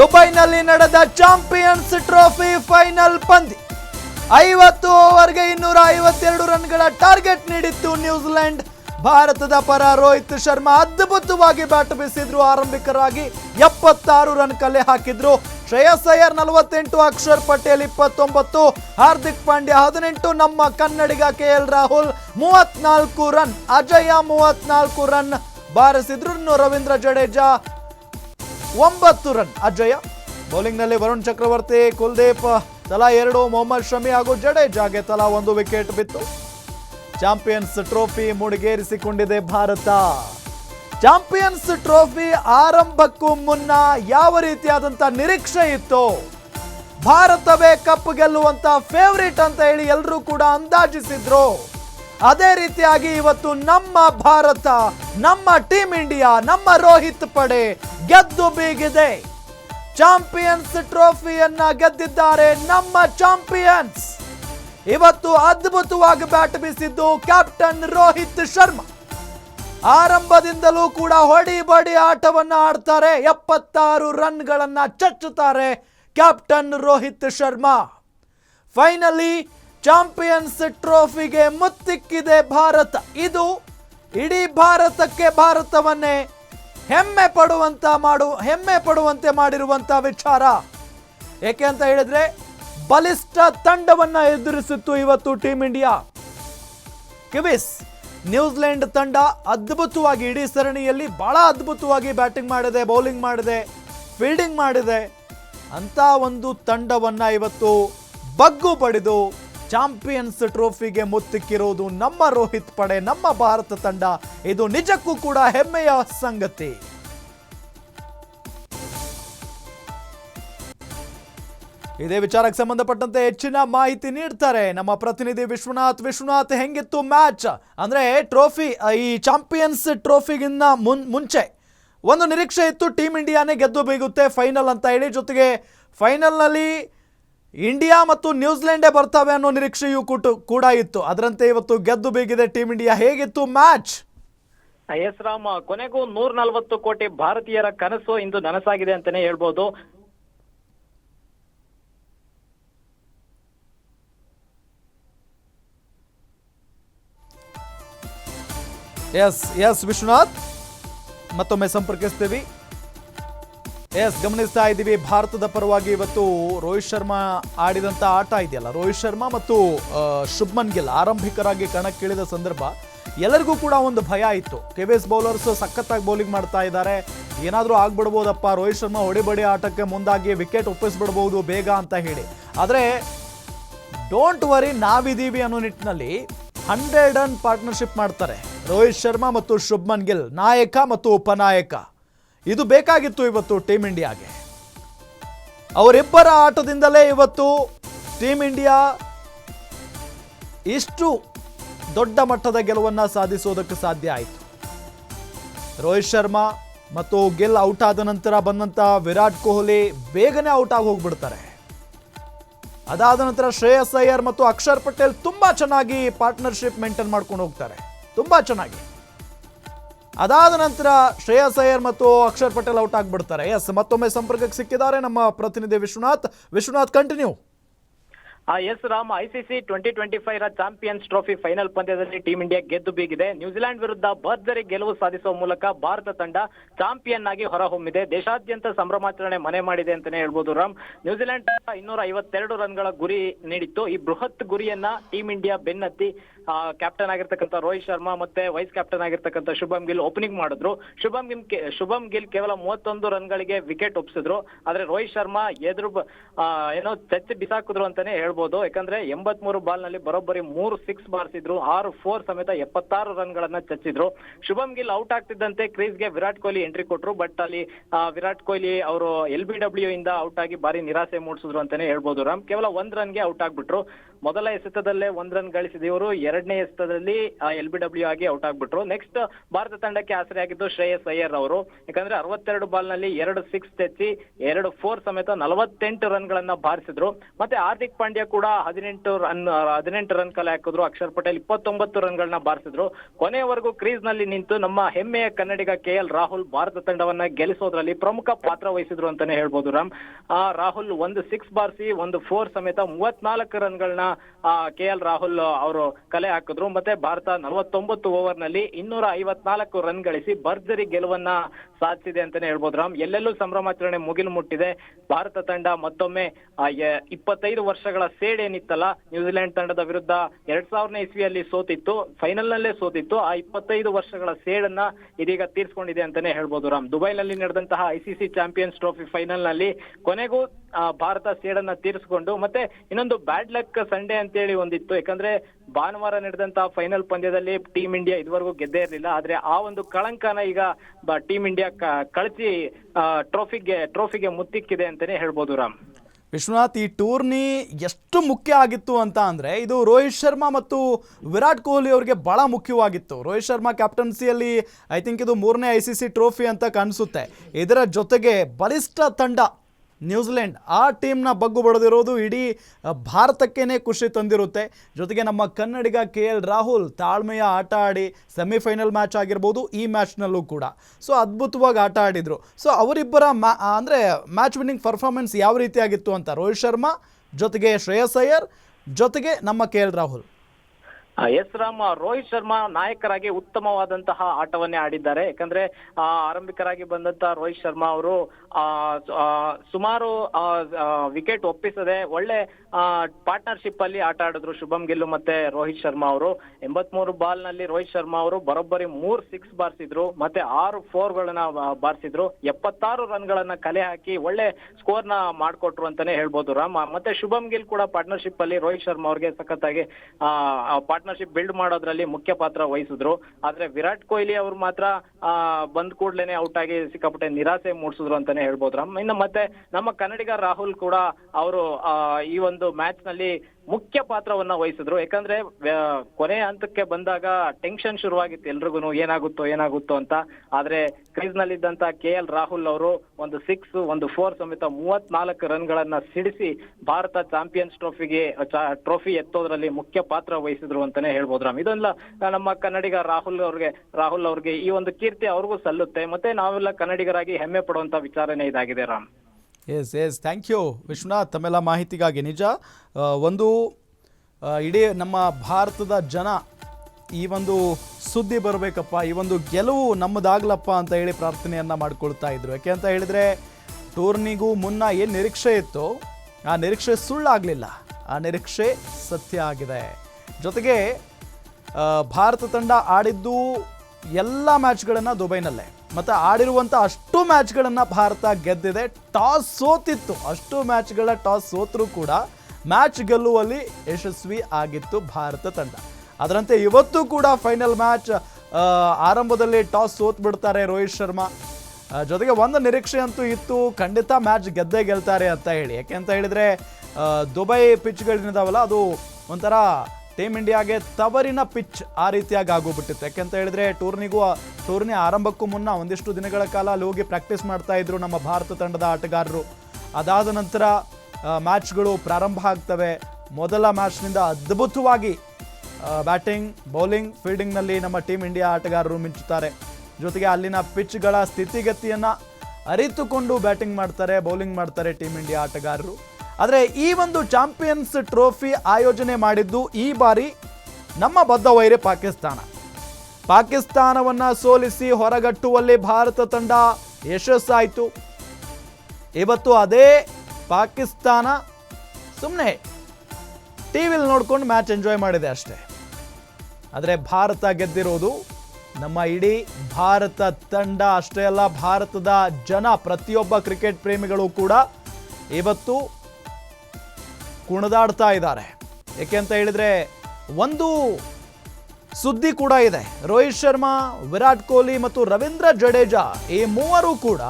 ದುಬೈನಲ್ಲಿ ನಡೆದ champions trophy final ಪಂದ್ಯ. ಐವತ್ತು ಓವರ್ಗೆ ಇನ್ನೂರ ಐವತ್ತೆರಡು ರನ್ಗಳ ಟಾರ್ಗೆಟ್ ನೀಡಿತ್ತು ನ್ಯೂಜಿಲೆಂಡ್. ಭಾರತದ ಪರ ರೋಹಿತ್ ಶರ್ಮಾ ಅದ್ಭುತವಾಗಿ ಬ್ಯಾಟ್ ಬೀಸಿದ್ರು, ಆರಂಭಿಕರಾಗಿ ಎಪ್ಪತ್ತಾರು ರನ್ ಕಲೆ ಹಾಕಿದ್ರು. ಶ್ರೇಯಸ್ ಅಯ್ಯರ್ ನಲವತ್ತೆಂಟು, ಅಕ್ಷರ್ ಪಟೇಲ್ ಇಪ್ಪತ್ತೊಂಬತ್ತು, ಹಾರ್ದಿಕ್ ಪಾಂಡ್ಯ ಹದಿನೆಂಟು, ನಮ್ಮ ಕನ್ನಡಿಗ ಕೆ ಎಲ್ ರಾಹುಲ್ ಮೂವತ್ನಾಲ್ಕು ರನ್, ಅಜಯ ಮೂವತ್ನಾಲ್ಕು ರನ್ ಬಾರಿಸಿದ್ರು ರವೀಂದ್ರ ಜಡೇಜಾ. ಒಂಬತ್ತು ರನ್. ಅಜಯ, ಬೌಲಿಂಗ್ನಲ್ಲಿ ವರುಣ್ ಚಕ್ರವರ್ತಿ, ಕುಲ್ದೀಪ್, ತಲಾ ಎರಡು, ಮೊಹಮ್ಮದ್ ಶಮಿ ಹಾಗೂ ಜಡೇಜಾಗೆ ತಲಾ ಒಂದು ವಿಕೆಟ್ ಬಿತ್ತು. ಚಾಂಪಿಯನ್ಸ್ ಟ್ರೋಫಿ ಮುಡಿಗೇರಿಸಿಕೊಂಡಿದೆ ಭಾರತ. ಚಾಂಪಿಯನ್ಸ್ ಟ್ರೋಫಿ ಆರಂಭಕ್ಕೂ ಮುನ್ನ ಯಾವ ರೀತಿಯಾದಂಥ ನಿರೀಕ್ಷೆ ಇತ್ತು? ಭಾರತವೇ ಕಪ್ ಗೆಲ್ಲುವಂತ ಫೇವರಿಟ್ ಅಂತ ಹೇಳಿ ಎಲ್ಲರೂ ಕೂಡ ಅಂದಾಜಿಸಿದ್ರು. ಅದೇ ರೀತಿಯಾಗಿ ಇವತ್ತು ನಮ್ಮ ಭಾರತ, ನಮ್ಮ ಟೀಮ್ ಇಂಡಿಯಾ, ನಮ್ಮ ರೋಹಿತ್ ಪಡೆ ಗೆದ್ದು ಬೀಗಿದೆ. ಚಾಂಪಿಯನ್ಸ್ ಟ್ರೋಫಿಯನ್ನ ಗೆದ್ದಿದ್ದಾರೆ ನಮ್ಮ ಚಾಂಪಿಯನ್ಸ್. ಇವತ್ತು ಅದ್ಭುತವಾಗಿ ಬ್ಯಾಟ್ ಬೀಸಿದ್ದು ಕ್ಯಾಪ್ಟನ್ ರೋಹಿತ್ ಶರ್ಮಾ. ಆರಂಭದಿಂದಲೂ ಕೂಡ ಹೊಡಿ ಬಡಿ ಆಟವನ್ನು ಆಡ್ತಾರೆ, ಎಪ್ಪತ್ತಾರು ರನ್ಗಳನ್ನು ಚಚ್ಚುತ್ತಾರೆ captain Rohit Sharma. Finally champions ಟ್ರೋಫಿಗೆ ಮುತ್ತಿಕ್ಕಿದೆ ಭಾರತ. ಇದು ಇಡೀ ಭಾರತಕ್ಕೆ ಭಾರತವನ್ನೇ ಹೆಮ್ಮೆ ಪಡುವಂತ ಮಾಡು, ಹೆಮ್ಮೆ ಪಡುವಂತೆ ಮಾಡಿರುವಂತ ವಿಚಾರ. ಏಕೆ ಅಂತ ಹೇಳಿದ್ರೆ ಬಲಿಷ್ಠ ತಂಡವನ್ನ ಎದುರಿಸಿತ್ತು ಇವತ್ತು ಟೀಮ್ ಇಂಡಿಯಾ. ಕಿವಿಸ್, ನ್ಯೂಜಿಲೆಂಡ್ ತಂಡ ಅದ್ಭುತವಾಗಿ ಇಡೀ ಸರಣಿಯಲ್ಲಿ ಬಹಳ ಅದ್ಭುತವಾಗಿ ಬ್ಯಾಟಿಂಗ್ ಮಾಡಿದೆ, ಬೌಲಿಂಗ್ ಮಾಡಿದೆ, ಫೀಲ್ಡಿಂಗ್ ಮಾಡಿದೆ. ಅಂತ ಒಂದು ತಂಡವನ್ನ ಇವತ್ತು ಬಗ್ಗು ಪಡೆದು ಚಾಂಪಿಯನ್ಸ್ ಟ್ರೋಫಿಗೆ ಮುತ್ತಿಕ್ಕಿರುವುದು ನಮ್ಮ ರೋಹಿತ್ ಪಡೆ, ನಮ್ಮ ಭಾರತ ತಂಡ. ಇದು ನಿಜಕ್ಕೂ ಕೂಡ ಹೆಮ್ಮೆಯ ಸಂಗತಿ. ಇದೇ ವಿಚಾರಕ್ಕೆ ಸಂಬಂಧಪಟ್ಟಂತೆ ಹೆಚ್ಚಿನ ಮಾಹಿತಿ ನೀಡ್ತಾರೆ ನಮ್ಮ ಪ್ರತಿನಿಧಿ ವಿಶ್ವನಾಥ್. ವಿಶ್ವನಾಥ್, ಹೆಂಗಿತ್ತು ಮ್ಯಾಚ್? ಅಂದ್ರೆ ಟ್ರೋಫಿ, ಈ ಚಾಂಪಿಯನ್ಸ್ ಟ್ರೋಫಿಗಿಂತ ಮುಂಚೆ. ಒಂದು ನಿರೀಕ್ಷೆ ಇತ್ತು ಟೀಮ್ ಇಂಡಿಯಾನೇ ಗೆದ್ದು ಬೀಗುತ್ತೆ ಫೈನಲ್ ಅಂತ. ಹೇಳಿ ಜೊತೆಗೆ ಫೈನಲ್ನಲ್ಲಿ ಇಂಡಿಯಾ ಮತ್ತು ನ್ಯೂಜಿಲೆಂಡೇ ಬರ್ತವೆ ಅನ್ನೋ ನಿರೀಕ್ಷೆಯೂ ಕೂಟು ಕೂಡ ಇತ್ತು. ಅದರಂತೆ ಇವತ್ತು ಗೆದ್ದು ಬೀಗಿದೆ ಟೀಮ್ ಇಂಡಿಯಾ. ಹೇಗಿತ್ತು ಮ್ಯಾಚ್? ಎಸ್ ರಾಮ್ ಕೊನೆಗೂ ನೂರ ನಲವತ್ತು ಕೋಟಿ ಭಾರತೀಯರ ಕನಸು ಇಂದು ನನಸಾಗಿದೆ ಅಂತಾನೆ ಹೇಳ್ಬೋದು. ಎಸ್ ಎಸ್ ವಿಶ್ವನಾಥ್ ಮತ್ತೊಮ್ಮೆ ಸಂಪರ್ಕಿಸ್ತೀವಿ. ಎಸ್, ಗಮನಿಸ್ತಾ ಇದ್ದೀವಿ. ಭಾರತದ ಪರವಾಗಿ ಇವತ್ತು ರೋಹಿತ್ ಶರ್ಮಾ ಆಡಿದಂಥ ಆಟ ಇದೆಯಲ್ಲ? ರೋಹಿತ್ ಶರ್ಮಾ ಮತ್ತು ಶುಭ್ಮನ್ ಗಿಲ್ ಆರಂಭಿಕರಾಗಿ ಕಣಕ್ಕಿಳಿದ ಸಂದರ್ಭ ಎಲ್ಲರಿಗೂ ಕೂಡ ಒಂದು ಭಯ ಇತ್ತು. ಕೆವಿಎಸ್ ಬೌಲರ್ಸ್ ಸಖತ್ತಾಗಿ ಬೌಲಿಂಗ್ ಮಾಡ್ತಾ ಇದ್ದಾರೆ. ಏನಾದರೂ ಆಗ್ಬಿಡ್ಬೋದಪ್ಪ, ರೋಹಿತ್ ಶರ್ಮಾ ಹೊಡಿಬಡಿ ಆಟಕ್ಕೆ ಮುಂದಾಗಿ ವಿಕೆಟ್ ಒಪ್ಪಿಸ್ಬಿಡ್ಬೋದು ಬೇಗ ಅಂತ ಹೇಳಿ. ಆದರೆ, ಡೋಂಟ್ ವರಿ, ನಾವಿದ್ದೀವಿ ಅನ್ನೋ ನಿಟ್ಟಿನಲ್ಲಿ ಹಂಡ್ರೆಡ್ ರನ್ ಪಾರ್ಟ್ನರ್ಶಿಪ್ ಮಾಡ್ತಾರೆ. ರೋಹಿತ್ ಶರ್ಮಾ ಮತ್ತು ಶುಭ್ಮನ್ ಗಿಲ್ ನಾಯಕ ಮತ್ತು ಉಪನಾಯಕ. ಇದು ಬೇಕಾಗಿತ್ತು ಇವತ್ತು ಟೀಮ್ ಇಂಡಿಯಾಗೆ. ಅವರಿಬ್ಬರ ಆಟದಿಂದಲೇ ಇವತ್ತು ಟೀಮ್ ಇಂಡಿಯಾ ಇಷ್ಟು ದೊಡ್ಡ ಮಟ್ಟದ ಗೆಲುವನ್ನು ಸಾಧಿಸೋದಕ್ಕೆ ಸಾಧ್ಯ ಆಯಿತು. ರೋಹಿತ್ ಶರ್ಮಾ ಮತ್ತು ಗೆಲ್ ಔಟ್ ಆದ ನಂತರ ಬಂದಂಥ ವಿರಾಟ್ ಕೊಹ್ಲಿ ಬೇಗನೆ ಔಟ್ ಆಗಿ ಹೋಗ್ಬಿಡ್ತಾರೆ. ಅದಾದ ನಂತರ ಶ್ರೇಯಸ್ ಅಯ್ಯರ್ ಮತ್ತು ಅಕ್ಷರ್ ಪಟೇಲ್ ತುಂಬಾ ಚೆನ್ನಾಗಿ ಪಾರ್ಟ್ನರ್ಶಿಪ್ ಮೇಂಟೈನ್ ಮಾಡ್ಕೊಂಡು ಹೋಗ್ತಾರೆ. ತುಂಬಾ ಚೆನ್ನಾಗಿ. ಅದಾದ ನಂತರ ಶ್ರೇಯಸ್ ಅಯ್ಯರ್ ಮತ್ತು ಅಕ್ಷರ್ ಪಟೇಲ್ ಔಟ್ ಆಗಿಬಿಡ್ತಾರೆ. ಎಸ್ ಮತ್ತೊಮ್ಮೆ ಸಂಪರ್ಕಕ್ಕೆ ಸಿಕ್ಕಿದ್ದಾರೆ ನಮ್ಮ ಪ್ರತಿನಿಧಿ Vishwanath. Vishwanath continue yes Ram ICC twenty twenty five ರ ಚಾಂಪಿಯನ್ಸ್ ಟ್ರೋಫಿ ಫೈನಲ್ ಪಂದ್ಯದಲ್ಲಿ ಟೀಮ್ ಇಂಡಿಯಾ ಗೆದ್ದು ಬೀಗಿದೆ. ನ್ಯೂಜಿಲೆಂಡ್ ವಿರುದ್ಧ ಭರ್ಜರಿ ಗೆಲುವು ಸಾಧಿಸುವ ಮೂಲಕ ಭಾರತ ತಂಡ ಚಾಂಪಿಯನ್ ಆಗಿ ಹೊರಹೊಮ್ಮಿದೆ. ದೇಶಾದ್ಯಂತ ಸಂಭ್ರಮಾಚರಣೆ ಮನೆ ಮಾಡಿದೆ ಅಂತಾನೆ ಹೇಳ್ಬೋದು, ರಾಮ್. ನ್ಯೂಜಿಲೆಂಡ್ ತಂಡ ಇನ್ನೂರ ಐವತ್ತೆರಡು ರನ್ಗಳ ಗುರಿ ನೀಡಿತ್ತು. ಈ ಬೃಹತ್ ಗುರಿಯನ್ನ ಟೀಮ್ ಇಂಡಿಯಾ ಬೆನ್ನತ್ತಿ ಕ್ಯಾಪ್ಟನ್ ಆಗಿರ್ತಕ್ಕಂಥ ರೋಹಿತ್ ಶರ್ಮಾ ಮತ್ತೆ ವೈಸ್ ಕ್ಯಾಪ್ಟನ್ ಆಗಿರ್ತಕ್ಕಂಥ ಶುಭಮ್ ಗಿಲ್ ಓಪನಿಂಗ್ ಮಾಡಿದ್ರು. ಶುಭಮ್ ಗಿಲ್ ಶುಭಮ್ ಗಿಲ್ ಕೇವಲ ಮೂವತ್ತೊಂದು ರನ್ಗಳಿಗೆ ವಿಕೆಟ್ ಒಪ್ಸಿದ್ರು. ಆದ್ರೆ ರೋಹಿತ್ ಶರ್ಮಾ ಎದುರು ಏನೋ ಚಚ್ಚಿ ಬಿಸಾಕಿದ್ರು ಅಂತಾನೆ ಹೇಳ್ಬೋದು. ಯಾಕಂದ್ರೆ ಎಂಬತ್ ಮೂರು ಬಾಲ್ನಲ್ಲಿ ಬರೋಬ್ಬರಿ ಮೂರು ಸಿಕ್ಸ್ ಬಾರಿಸಿದ್ರು ಆರು ಫೋರ್ ಸಮೇತ ಎಪ್ಪತ್ತಾರು ರನ್ಗಳನ್ನ ಚಚ್ಚಿದ್ರು. ಶುಭಮ್ ಗಿಲ್ ಔಟ್ ಆಗ್ತಿದ್ದಂತೆ ಕ್ರೀಸ್ಗೆ ವಿರಾಟ್ ಕೊಹ್ಲಿ ಎಂಟ್ರಿ ಕೊಟ್ರು. ಬಟ್ ಅಲ್ಲಿ ವಿರಾಟ್ ಕೊಹ್ಲಿ ಅವರು ಎಲ್ ಬಿ ಡಬ್ಲ್ಯೂ ಇಂದ ಔಟ್ ಆಗಿ ಭಾರಿ ನಿರಾಸೆ ಮೂಡಿಸಿದ್ರು ಅಂತಾನೆ ಹೇಳ್ಬೋದು. ರಾಮ್, ಕೇವಲ ಒಂದ್ ರನ್ಗೆ ಔಟ್ ಆಗ್ಬಿಟ್ರು. ಮೊದಲ ಎಸೆತದಲ್ಲೇ ಒಂದ್ ರನ್ ಗಳಿಸಿದ ಇವರು ಎರಡನೇ ಎಸೆತದಲ್ಲಿ ಎಲ್ ಬಿ ಡಬ್ಲ್ಯೂ ಆಗಿ ಔಟ್ ಆಗ್ಬಿಟ್ರು. ನೆಕ್ಸ್ಟ್ ಭಾರತ ತಂಡಕ್ಕೆ ಆಸರೆಯಾಗಿದ್ದು ಶ್ರೇಯಸ್ ಅಯ್ಯರ್ ಅವರು ಯಾಕಂದ್ರೆ ಅರವತ್ತೆರಡು ಬಾಲ್ನಲ್ಲಿ ಎರಡು ಸಿಕ್ಸ್ ತೆಚ್ಚಿ ಎರಡು ಫೋರ್ ಸಮೇತ ನಲವತ್ತೆಂಟು ರನ್ ಗಳನ್ನ ಬಾರಿಸಿದ್ರು. ಮತ್ತೆ ಹಾರ್ದಿಕ್ ಪಾಂಡ್ಯ ಕೂಡ ಹದಿನೆಂಟು ರನ್ ಹದಿನೆಂಟು ರನ್ ಕಲೆ ಹಾಕಿದ್ರು. ಅಕ್ಷರ್ ಪಟೇಲ್ ಇಪ್ಪತ್ತೊಂಬತ್ತು ರನ್ ಗಳನ್ನ ಬಾರಿಸಿದ್ರು. ಕೊನೆಯವರೆಗೂ ಕ್ರೀಸ್ನಲ್ಲಿ ನಿಂತು ನಮ್ಮ ಹೆಮ್ಮೆಯ ಕನ್ನಡಿಗ ಕೆ ಎಲ್ ರಾಹುಲ್ ಭಾರತ ತಂಡವನ್ನ ಗೆಲ್ಲಿಸೋದ್ರಲ್ಲಿ ಪ್ರಮುಖ ಪಾತ್ರ ವಹಿಸಿದ್ರು ಅಂತಾನೆ ಹೇಳ್ಬೋದು ರಾಮ್. ರಾಹುಲ್ ಒಂದು ಸಿಕ್ಸ್ ಬಾರಿಸಿ, ಒಂದು ಫೋರ್ ಸಮೇತ ಮೂವತ್ನಾಲ್ಕು ರನ್ಗಳನ್ನ ಕೆ ಎಲ್ ರಾಹುಲ್ ಅವರು ಕಲೆ ಹಾಕಿದ್ರು. ಮತ್ತೆ ಭಾರತ ನಲವತ್ತೊಂಬತ್ತು ಓವರ್ನಲ್ಲಿ ಇನ್ನೂರ ಐವತ್ನಾಲ್ಕು ರನ್ ಗಳಿಸಿ ಭರ್ಜರಿ ಗೆಲುವನ್ನ ಸಾಧಿಸಿದೆ ಅಂತಾನೆ ಹೇಳ್ಬೋದು ರಾಮ್. ಎಲ್ಲೆಲ್ಲೂ ಸಂಭ್ರಮಾಚರಣೆ ಮುಗಿಲು ಮುಟ್ಟಿದೆ ಭಾರತ ತಂಡ ಮತ್ತೊಮ್ಮೆ ಇಪ್ಪತ್ತೈದು ವರ್ಷಗಳ ಸೇಡ್ ಏನಿತ್ತಲ್ಲ ನ್ಯೂಜಿಲೆಂಡ್ ತಂಡದ ವಿರುದ್ಧ ಎರಡ್ ಸಾವಿರನೇ ಇಸ್ವಿಯಲ್ಲಿ ಸೋತಿತ್ತು ಫೈನಲ್ ನಲ್ಲೇ ಸೋತಿತ್ತು. ಆ ಇಪ್ಪತ್ತೈದು ವರ್ಷಗಳ ಸೇಡನ್ನ ಇದೀಗ ತೀರ್ಸ್ಕೊಂಡಿದೆ ಅಂತಾನೆ ಹೇಳ್ಬೋದು ರಾಮ್. ದುಬೈನಲ್ಲಿ ನಡೆದಂತಹ ಐಸಿಸಿ ಚಾಂಪಿಯನ್ಸ್ ಟ್ರೋಫಿ ಫೈನಲ್ನಲ್ಲಿ ಕೊನೆಗೂ ಭಾರತ ಸೇಡನ್ನ ತೀರಿಸಿಕೊಂಡು, ಮತ್ತೆ ಇನ್ನೊಂದು ಬ್ಯಾಡ್ ಲಕ್ ಸಂಡೇ ಅಂತೇಳಿ ಒಂದಿತ್ತು. ಯಾಕಂದ್ರೆ ಭಾನುವಾರ ನಡೆದಂತಹ ಫೈನಲ್ ಪಂದ್ಯದಲ್ಲಿ ಟೀಮ್ ಇಂಡಿಯಾ ಇದುವರೆಗೂ ಗೆದ್ದೇ ಇರಲಿಲ್ಲ. ಆದ್ರೆ ಆ ಒಂದು ಕಳಂಕನ ಈಗ ಟೀಮ್ ಇಂಡಿಯಾ ಕಳಚಿ ಟ್ರೋಫಿಗೆ ಟ್ರೋಫಿಗೆ ಮುತ್ತಿಕ್ಕಿದೆ ಅಂತಾನೆ ಹೇಳ್ಬೋದು ರಾಮ್. ವಿಶ್ವನಾಥ್, ಈ ಟೂರ್ನಿ ಎಷ್ಟು ಮುಖ್ಯ ಆಗಿತ್ತು ಅಂತ ಅಂದರೆ ಇದು ರೋಹಿತ್ ಶರ್ಮಾ ಮತ್ತು ವಿರಾಟ್ ಕೊಹ್ಲಿ ಅವರಿಗೆ ಭಾಳ ಮುಖ್ಯವಾಗಿತ್ತು. ರೋಹಿತ್ ಶರ್ಮಾ ಕ್ಯಾಪ್ಟನ್ಸಿಯಲ್ಲಿ ಐ ಥಿಂಕ್ ಇದು ಮೂರನೇ ಐ ಸಿ ಸಿ ಟ್ರೋಫಿ ಅಂತ ಕಾಣಿಸುತ್ತೆ. ಇದರ ಜೊತೆಗೆ ಬಲಿಷ್ಠ ತಂಡ ನ್ಯೂಜಿಲೆಂಡ್ ಆ ಟೀಮ್ನ ಬಗ್ಗು ಬಡಿದಿರೋದು ಇಡೀ ಭಾರತಕ್ಕೇ ಖುಷಿ ತಂದಿರುತ್ತೆ. ಜೊತೆಗೆ ನಮ್ಮ ಕನ್ನಡಿಗ ಕೆ ಎಲ್ ರಾಹುಲ್ ತಾಳ್ಮೆಯ ಆಟ ಆಡಿ ಸೆಮಿಫೈನಲ್ ಮ್ಯಾಚ್ ಆಗಿರ್ಬೋದು, ಈ ಮ್ಯಾಚ್ನಲ್ಲೂ ಕೂಡ. ಸೊ, ಅದ್ಭುತವಾಗಿ ಆಟ ಆಡಿದರು. ಸೊ, ಅವರಿಬ್ಬರ ಮ್ಯಾ ಅಂದರೆ ಮ್ಯಾಚ್ ವಿನ್ನಿಂಗ್ ಪರ್ಫಾರ್ಮೆನ್ಸ್ ಯಾವ ರೀತಿಯಾಗಿತ್ತು ಅಂತ ರೋಹಿತ್ ಶರ್ಮಾ, ಜೊತೆಗೆ ಶ್ರೇಯಸ್ ಅಯ್ಯರ್, ಜೊತೆಗೆ ನಮ್ಮ K L Rahul. Yes Ram Rohit Sharma ನಾಯಕರಾಗಿ ಉತ್ತಮವಾದಂತಹ ಆಟವನ್ನೇ ಆಡಿದ್ದಾರೆ. ಯಾಕಂದ್ರೆ ಆ, ಆರಂಭಿಕರಾಗಿ ಬಂದಂತಹ ರೋಹಿತ್ ಶರ್ಮಾ ಅವರು ಆ, ಆ, ಸುಮಾರು ವಿಕೆಟ್ ಒಪ್ಪಿಸದೆ ಒಳ್ಳೆ ಪಾರ್ಟ್ನರ್ಶಿಪ್ ಅಲ್ಲಿ ಆಟ ಆಡಿದ್ರು ಶುಭಂ ಗಿಲ್ಲು ಮತ್ತೆ ರೋಹಿತ್ ಶರ್ಮಾ ಅವರು. ಎಂಬತ್ಮೂರು ಬಾಲ್ನಲ್ಲಿ ರೋಹಿತ್ ಶರ್ಮಾ ಅವರು ಬರೋಬ್ಬರಿ ಮೂರ್ ಸಿಕ್ಸ್ ಬಾರಿಸಿದ್ರು ಮತ್ತೆ ಆರು ಫೋರ್ ಗಳನ್ನ ಬಾರಿಸಿದ್ರು. ಎಪ್ಪತ್ತಾರು ರನ್ ಗಳನ್ನ ಕಲೆ ಹಾಕಿ ಒಳ್ಳೆ ಸ್ಕೋರ್ನ ಮಾಡ್ಕೊಟ್ರು ಅಂತಾನೆ ಹೇಳ್ಬೋದು ರಾಮ್. ಮತ್ತೆ ಶುಭಂ ಗಿಲ್ ಕೂಡ ಪಾರ್ಟ್ನರ್ಶಿಪ್ ಅಲ್ಲಿ ರೋಹಿತ್ ಶರ್ಮಾ ಅವ್ರಿಗೆ ಸಖತ್ತಾಗಿ ಪಾರ್ಟ್ನರ್ಶಿಪ್ ಬಿಲ್ಡ್ ಮಾಡೋದ್ರಲ್ಲಿ ಮುಖ್ಯ ಪಾತ್ರ ವಹಿಸಿದ್ರು. ಆದ್ರೆ ವಿರಾಟ್ ಕೊಹ್ಲಿ ಅವ್ರು ಮಾತ್ರ ಆ, ಬಂದ್ ಕೂಡ್ಲೇನೆ ಔಟ್ ಆಗಿ ಸಿಕ್ಕಾಪಟ್ಟೆ ನಿರಾಸೆ ಮೂಡಿಸಿದ್ರು ಅಂತಾನೆ ಹೇಳ್ಬೋದು ರಾಮ್. ಇನ್ನು ಮತ್ತೆ ನಮ್ಮ ಕನ್ನಡಿಗ ರಾಹುಲ್ ಕೂಡ ಅವರು ಈ ಒಂದು ಮ್ಯಾಚ್ನಲ್ಲಿ ಮುಖ್ಯ ಪಾತ್ರವನ್ನ ವಹಿಸಿದ್ರು. ಯಾಕಂದ್ರೆ ಕೊನೆ ಹಂತಕ್ಕೆ ಬಂದಾಗ ಟೆನ್ಷನ್ ಶುರುವಾಗಿತ್ತು ಎಲ್ರಿಗೂ ಏನಾಗುತ್ತೋ ಏನಾಗುತ್ತೋ ಅಂತ. ಆದ್ರೆ ಕ್ರೀಸ್ ನಲ್ಲಿದ್ದಂತ ಕೆ ಎಲ್ ರಾಹುಲ್ ಅವರು ಒಂದು ಸಿಕ್ಸ್ ಒಂದು ಫೋರ್ ಸಮೇತ ಮೂವತ್ನಾಲ್ಕು ರನ್ ಗಳನ್ನ ಸಿಡಿಸಿ ಭಾರತ ಚಾಂಪಿಯನ್ಸ್ ಟ್ರೋಫಿಗೆ ಟ್ರೋಫಿ ಎತ್ತೋದ್ರಲ್ಲಿ ಮುಖ್ಯ ಪಾತ್ರ ವಹಿಸಿದ್ರು ಅಂತಾನೆ ಹೇಳ್ಬೋದು ರಾಮ್. ಇದೆಲ್ಲ ನಮ್ಮ ಕನ್ನಡಿಗ ರಾಹುಲ್ ಅವ್ರಿಗೆ ರಾಹುಲ್ ಅವ್ರಿಗೆ ಈ ಒಂದು ಕೀರ್ತಿ ಅವ್ರಿಗೂ ಸಲ್ಲುತ್ತೆ. ಮತ್ತೆ ನಾವೆಲ್ಲ ಕನ್ನಡಿಗರಾಗಿ ಹೆಮ್ಮೆ ಪಡುವಂತ ವಿಚಾರನೆ ಇದಾಗಿದೆ Ram. Yes yes thank you Vishwanath ತಮ್ಮೆಲ್ಲ ಮಾಹಿತಿಗಾಗಿ ನಿಜ. ಒಂದು ಇಡೀ ನಮ್ಮ ಭಾರತದ ಜನ ಈ ಒಂದು ಸುದ್ದಿ ಬರಬೇಕಪ್ಪ, ಈ ಒಂದು ಗೆಲುವು ನಮ್ಮದಾಗ್ಲಪ್ಪ ಅಂತ ಹೇಳಿ ಪ್ರಾರ್ಥನೆಯನ್ನು ಮಾಡ್ಕೊಳ್ತಾ ಇದ್ರು. ಯಾಕೆ ಅಂತ ಹೇಳಿದರೆ, ಟೂರ್ನಿಗೂ ಮುನ್ನ ಏನು ನಿರೀಕ್ಷೆ ಇತ್ತು, ಆ ನಿರೀಕ್ಷೆ ಸುಳ್ಳಾಗಲಿಲ್ಲ. ಆ ನಿರೀಕ್ಷೆ ಸತ್ಯ ಆಗಿದೆ. ಜೊತೆಗೆ ಭಾರತ ತಂಡ ಆಡಿದ್ದು ಎಲ್ಲ ಮ್ಯಾಚ್ಗಳನ್ನು ದುಬೈನಲ್ಲೇ. ಮತ್ತು ಆಡಿರುವಂಥ ಅಷ್ಟು ಮ್ಯಾಚ್ಗಳನ್ನು ಭಾರತ ಗೆದ್ದಿದೆ. ಟಾಸ್ ಸೋತಿತ್ತು. ಅಷ್ಟು ಮ್ಯಾಚ್ಗಳ ಟಾಸ್ ಸೋತರೂ ಕೂಡ ಮ್ಯಾಚ್ ಗೆಲ್ಲುವಲ್ಲಿ ಯಶಸ್ವಿ ಆಗಿತ್ತು ಭಾರತ ತಂಡ. ಅದರಂತೆ ಇವತ್ತು ಕೂಡ ಫೈನಲ್ ಮ್ಯಾಚ್ ಆರಂಭದಲ್ಲಿ ಟಾಸ್ ಸೋತ್ ಬಿಡ್ತಾರೆ ರೋಹಿತ್ ಶರ್ಮಾ. ಜೊತೆಗೆ ಒಂದು ನಿರೀಕ್ಷೆ ಅಂತೂ ಇತ್ತು, ಖಂಡಿತ ಮ್ಯಾಚ್ ಗೆದ್ದೇ ಗೆಲ್ತಾರೆ ಅಂತ ಹೇಳಿ. ಯಾಕೆ ಅಂತ ಹೇಳಿದರೆ ದುಬೈ ಪಿಚ್ಗಳೇನಿದಾವಲ್ಲ ಅದು ಒಂಥರ ಟೀಮ್ ಇಂಡಿಯಾಗೆ ತವರಿನ ಪಿಚ್ ಆ ರೀತಿಯಾಗಿ ಆಗೋಗ್ಬಿಟ್ಟಿತ್ತು. ಯಾಕೆಂತ ಹೇಳಿದ್ರೆ ಟೂರ್ನಿಗೂ, ಟೂರ್ನಿ ಆರಂಭಕ್ಕೂ ಮುನ್ನ ಒಂದಿಷ್ಟು ದಿನಗಳ ಕಾಲ ಅಲ್ಲಿ ಹೋಗಿ ಪ್ರಾಕ್ಟೀಸ್ ಮಾಡ್ತಾ ಇದ್ರು ನಮ್ಮ ಭಾರತ ತಂಡದ ಆಟಗಾರರು. ಅದಾದ ನಂತರ ಮ್ಯಾಚ್ಗಳು ಪ್ರಾರಂಭ ಆಗ್ತವೆ. ಮೊದಲ ಮ್ಯಾಚ್ನಿಂದ ಅದ್ಭುತವಾಗಿ ಬ್ಯಾಟಿಂಗ್, ಬೌಲಿಂಗ್, ಫೀಲ್ಡಿಂಗ್ನಲ್ಲಿ ನಮ್ಮ ಟೀಮ್ ಇಂಡಿಯಾ ಆಟಗಾರರು ಮಿಂಚುತ್ತಾರೆ. ಜೊತೆಗೆ ಅಲ್ಲಿನ ಪಿಚ್ಗಳ ಸ್ಥಿತಿಗತಿಯನ್ನು ಅರಿತುಕೊಂಡು ಬ್ಯಾಟಿಂಗ್ ಮಾಡ್ತಾರೆ, ಬೌಲಿಂಗ್ ಮಾಡ್ತಾರೆ ಟೀಮ್ ಇಂಡಿಯಾ ಆಟಗಾರರು. ಆದರೆ ಈ ಒಂದು ಚಾಂಪಿಯನ್ಸ್ ಟ್ರೋಫಿ ಆಯೋಜನೆ ಮಾಡಿದ್ದು ಈ ಬಾರಿ ನಮ್ಮ ಬದ್ಧ ವೈರಿ ಪಾಕಿಸ್ತಾನ. ಪಾಕಿಸ್ತಾನವನ್ನು ಸೋಲಿಸಿ ಹೊರಗಟ್ಟುವಲ್ಲಿ ಭಾರತ ತಂಡ ಯಶಸ್ಸಾಯಿತು. ಇವತ್ತು ಅದೇ ಪಾಕಿಸ್ತಾನ ಸುಮ್ಮನೆ ಟಿ ವಿಲಿ ನೋಡ್ಕೊಂಡು ಮ್ಯಾಚ್ ಎಂಜಾಯ್ ಮಾಡಿದೆ ಅಷ್ಟೇ. ಆದರೆ ಭಾರತ ಗೆದ್ದಿರೋದು ನಮ್ಮ ಇಡೀ ಭಾರತ ತಂಡ ಅಷ್ಟೇ ಅಲ್ಲ, ಭಾರತದ ಜನ ಪ್ರತಿಯೊಬ್ಬ ಕ್ರಿಕೆಟ್ ಪ್ರೇಮಿಗಳು ಕೂಡ ಇವತ್ತು ಕುಣಿದಾಡ್ತಾ ಇದ್ದಾರೆ. ಏಕೆ ಅಂತ ಹೇಳಿದ್ರೆ ಒಂದು ಸುದ್ದಿ ಕೂಡ ಇದೆ. ರೋಹಿತ್ ಶರ್ಮಾ, ವಿರಾಟ್ ಕೊಹ್ಲಿ ಮತ್ತು ರವೀಂದ್ರ ಜಡೇಜಾ ಈ ಮೂವರು ಕೂಡ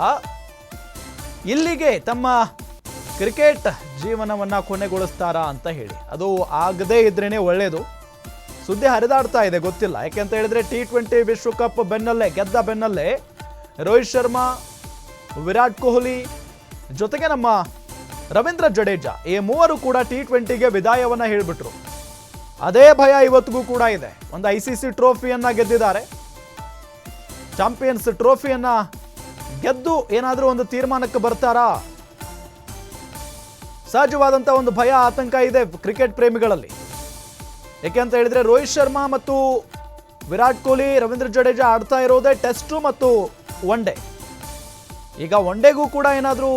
ಇಲ್ಲಿಗೆ ತಮ್ಮ ಕ್ರಿಕೆಟ್ ಜೀವನವನ್ನ ಕೊನೆಗೊಳಿಸ್ತಾರಾ ಅಂತ ಹೇಳಿ. ಅದು ಆಗದೇ ಇದ್ರೇನೆ ಒಳ್ಳೆಯದು ಸುದ್ದಿ ಹರಿದಾಡ್ತಾ ಇದೆ, ಗೊತ್ತಿಲ್ಲ. ಯಾಕೆಂತ ಹೇಳಿದ್ರೆ ಟಿ ಟ್ವೆಂಟಿ ವಿಶ್ವಕಪ್ ಬೆನ್ನಲ್ಲೇ, ಗೆದ್ದ ಬೆನ್ನಲ್ಲೇ ರೋಹಿತ್ ಶರ್ಮಾ, ವಿರಾಟ್ ಕೊಹ್ಲಿ ಜೊತೆಗೆ ನಮ್ಮ ರವೀಂದ್ರ ಜಡೇಜಾ ಈ ಮೂವರು ಕೂಡ ಟಿ ಟ್ವೆಂಟಿಗೆ ವಿದಾಯವನ್ನ ಹೇಳಿಬಿಟ್ರು. ಅದೇ ಭಯ ಇವತ್ತಿಗೂ ಕೂಡ ಇದೆ. ಒಂದು ಐ ಸಿ ಸಿ ಟ್ರೋಫಿಯನ್ನ ಗೆದ್ದಿದ್ದಾರೆ. ಚಾಂಪಿಯನ್ಸ್ ಟ್ರೋಫಿಯನ್ನ ಗೆದ್ದು ಏನಾದರೂ ಒಂದು ತೀರ್ಮಾನಕ್ಕೆ ಬರ್ತಾರಾ? ಸಹಜವಾದಂಥ ಒಂದು ಭಯ, ಆತಂಕ ಇದೆ ಕ್ರಿಕೆಟ್ ಪ್ರೇಮಿಗಳಲ್ಲಿ. ಯಾಕೆ ಅಂತ ಹೇಳಿದ್ರೆ ರೋಹಿತ್ ಶರ್ಮಾ ಮತ್ತು ವಿರಾಟ್ ಕೊಹ್ಲಿ, ರವೀಂದ್ರ ಜಡೇಜಾ ಆಡ್ತಾ ಇರೋದೇ ಟೆಸ್ಟು ಮತ್ತು ಒನ್ ಡೇ ಈಗ ಒನ್ ಡೇಗೂ ಕೂಡ ಏನಾದರೂ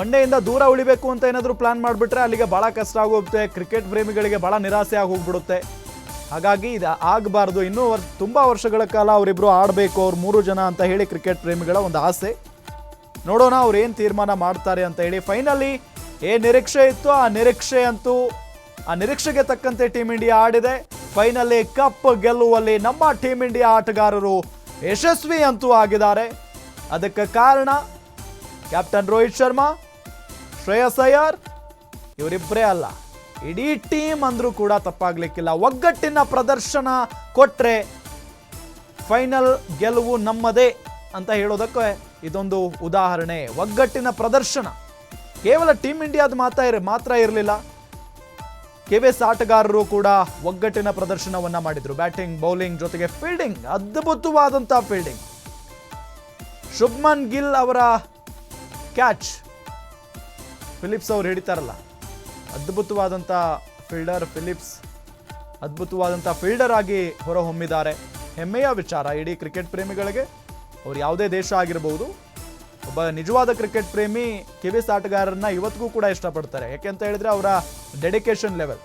ಒನ್ ಡೇಯಿಂದ ದೂರ ಉಳಿಬೇಕು ಅಂತ ಏನಾದರೂ ಪ್ಲಾನ್ ಮಾಡಿಬಿಟ್ರೆ ಅಲ್ಲಿಗೆ ಭಾಳ ಕಷ್ಟ ಆಗೋಗುತ್ತೆ ಕ್ರಿಕೆಟ್ ಪ್ರೇಮಿಗಳಿಗೆ ಭಾಳ ನಿರಾಸೆ ಆಗೋಗ್ಬಿಡುತ್ತೆ. ಹಾಗಾಗಿ ಇದು ಆಗಬಾರ್ದು. ಇನ್ನೂ ತುಂಬ ವರ್ಷಗಳ ಕಾಲ ಅವರಿಬ್ಬರು ಆಡಬೇಕು, ಅವ್ರು ಮೂರು ಜನ ಅಂತ ಹೇಳಿ ಕ್ರಿಕೆಟ್ ಪ್ರೇಮಿಗಳ ಒಂದು ಆಸೆ. ನೋಡೋಣ ಅವ್ರು ಏನು ತೀರ್ಮಾನ ಮಾಡ್ತಾರೆ ಅಂತ ಹೇಳಿ. ಫೈನಲಿ ಏನು ನಿರೀಕ್ಷೆ ಇತ್ತು, ಆ ನಿರೀಕ್ಷೆ ಅಂತೂ, ಆ ನಿರೀಕ್ಷೆಗೆ ತಕ್ಕಂತೆ ಟೀಮ್ ಇಂಡಿಯಾ ಆಡಿದೆ. ಫೈನಲಿ ಕಪ್ ಗೆಲ್ಲುವಲ್ಲಿ ನಮ್ಮ ಟೀಮ್ ಇಂಡಿಯಾ ಆಟಗಾರರು ಯಶಸ್ವಿ ಅಂತೂ ಆಗಿದ್ದಾರೆ. ಅದಕ್ಕೆ ಕಾರಣ ಕ್ಯಾಪ್ಟನ್ ರೋಹಿತ್ ಶರ್ಮಾ ಶ್ರೇಯಸ್ ಅಯ್ಯರ್? ಇವರಿಬ್ಬರೇ ಅಲ್ಲ. ಇಡೀ ಟೀಮ್ ಅಂದರೂ ಕೂಡ ತಪ್ಪಾಗಲಿಕ್ಕಿಲ್ಲ. ಒಗ್ಗಟ್ಟಿನ ಪ್ರದರ್ಶನ ಕೊಟ್ಟರೆ ಫೈನಲ್ ಗೆಲುವು ನಮ್ಮದೇ ಅಂತ ಹೇಳೋದಕ್ಕೆ ಇದೊಂದು ಉದಾಹರಣೆ. ಒಗ್ಗಟ್ಟಿನ ಪ್ರದರ್ಶನ. ಕೇವಲ ಟೀಮ್ ಇಂಡಿಯಾದ ಮಾತ್ರ ಇರ, ಮಾತ್ರ ಇರಲಿಲ್ಲ. ಕೆ ವಿ ಎಸ್ ಆಟಗಾರರು ಕೂಡ ಒಗ್ಗಟ್ಟಿನ ಪ್ರದರ್ಶನವನ್ನು ಮಾಡಿದರು. ಬ್ಯಾಟಿಂಗ್, ಬೌಲಿಂಗ್ ಜೊತೆಗೆ ಫೀಲ್ಡಿಂಗ್ ಅದ್ಭುತವಾದಂಥ ಫೀಲ್ಡಿಂಗ್. ಶುಭ್ಮನ್ ಗಿಲ್ ಅವರ ಕ್ಯಾಚ್ ಫಿಲಿಪ್ಸ್ ಅವ್ರು ಹಿಡಿತಾರಲ್ಲ ಅದ್ಭುತವಾದಂಥ ಫೀಲ್ಡರ್ ಫಿಲಿಪ್ಸ್ ಅದ್ಭುತವಾದಂಥ ಫೀಲ್ಡರ್ ಆಗಿ ಹೊರಹೊಮ್ಮಿದ್ದಾರೆ. ಹೆಮ್ಮೆಯ ವಿಚಾರ, ಇಡೀ ಕ್ರಿಕೆಟ್ ಪ್ರೇಮಿಗಳಿಗೆ. ಅವ್ರು ಯಾವುದೇ ದೇಶ ಆಗಿರಬಹುದು ಒಬ್ಬ ನಿಜವಾದ ಕ್ರಿಕೆಟ್ ಪ್ರೇಮಿ ಕಿವಿಸ್ ಆಟಗಾರರನ್ನ ಇವತ್ತಿಗೂ ಕೂಡ ಇಷ್ಟಪಡ್ತಾರೆ. ಯಾಕೆಂತ ಹೇಳಿದ್ರೆ ಅವರ ಡೆಡಿಕೇಶನ್ ಲೆವೆಲ್